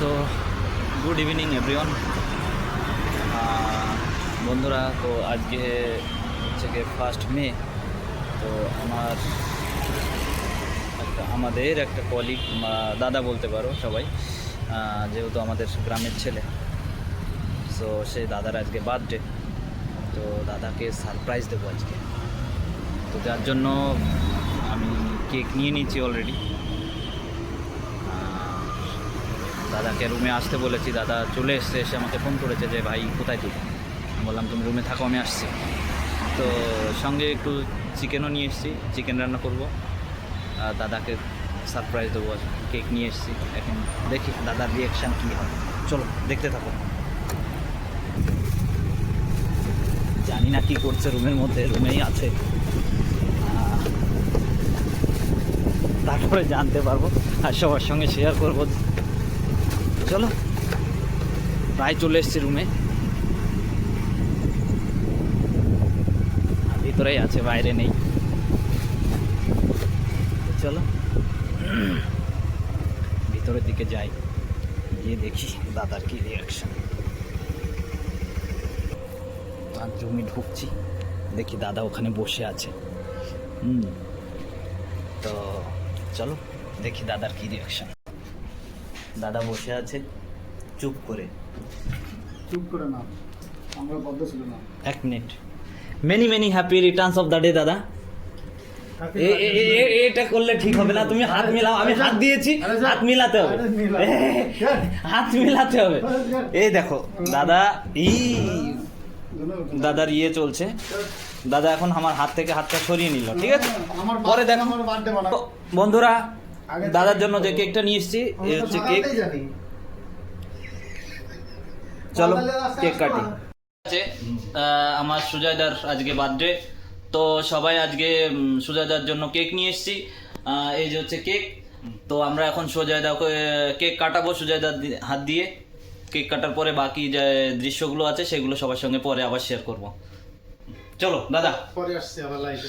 তো good evening everyone বন্ধুরা, তো আজকে হচ্ছে গিয়ে ফার্স্ট মে তো আমার একটা, আমাদের একটা কলিগ দাদা বলতে পারো সবাই যেহেতু আমাদের গ্রামের ছেলে সো সেই দাদার আজকে বার্থডে তো দাদাকে সারপ্রাইজ দেবো আজকে। তো যার জন্য আমি কেক নিয়ে নিচ্ছি অলরেডি দাদাকে রুমে আসতে বলেছি, দাদা চলে এসছে, এসে আমাকে ফোন করেছে যে, ভাই, কোথায় তুই? বললাম, তুমি রুমে থাকো, আমি আসছি। তো সঙ্গে একটু চিকেনও নিয়ে এসেছি চিকেন রান্না করব। দাদাকে সারপ্রাইজ দেবো কেক নিয়ে এসেছি। এখন দেখি দাদার রিয়াকশান কী হয়। চলো, দেখতে থাকো। জানি না কী করছে রুমের মধ্যে রুমেই আছে। তারপরে জানতে পারব, আর সবার সঙ্গে শেয়ার করব। চলো। প্রায় চলে এসছি রুমে ভিতরেই আছে, বাইরে নেই। চলো। ভিতরের দিকে যাই। গিয়ে দেখি দাদার কি রিয়াকশন আর জমি ঢুকছি। দেখি দাদা ওখানে বসে আছে। হুম। তো চলো, দেখি দাদার কি রিয়াকশন দাদা বসে আছে। চুপ করে। চুপ করে না। আমরা বদ্ধ ছিল না। এক minute. Many many happy returns of the day দাদা। এটা করলে ঠিক হবে না। তুমি হাত মিলাও। আমি হাত দিয়েছি। হাত মিলাতে হবে। হাত মিলাতে হবে। এই দেখো দাদা ই দাদার ইয়ে চলছে। দাদা এখন আমার হাত থেকে হাতটা সরিয়ে নিল ঠিক আছে? পরে দেখো। বন্ধুরা দাদার জন্য যে কেকটা নিয়ে এসেছি এ হচ্ছে কেক। চলো কেক কাটি। আছে আমার সুজয়দার আজকে বার্থডে। তো সবাই আজকে সুজয়দার জন্য কেক নিয়ে এসেছি। আহ, এই যে হচ্ছে কেক। তো আমরা এখন সুজয়দাকে কেক কাটাবো সুজয়দার হাত দিয়ে। কেক কাটার পরে বাকি যে দৃশ্যগুলো আছে সেগুলো সবার সঙ্গে পরে আবার শেয়ার করব। চলো দাদা। পরে আসছে আবার লাইটে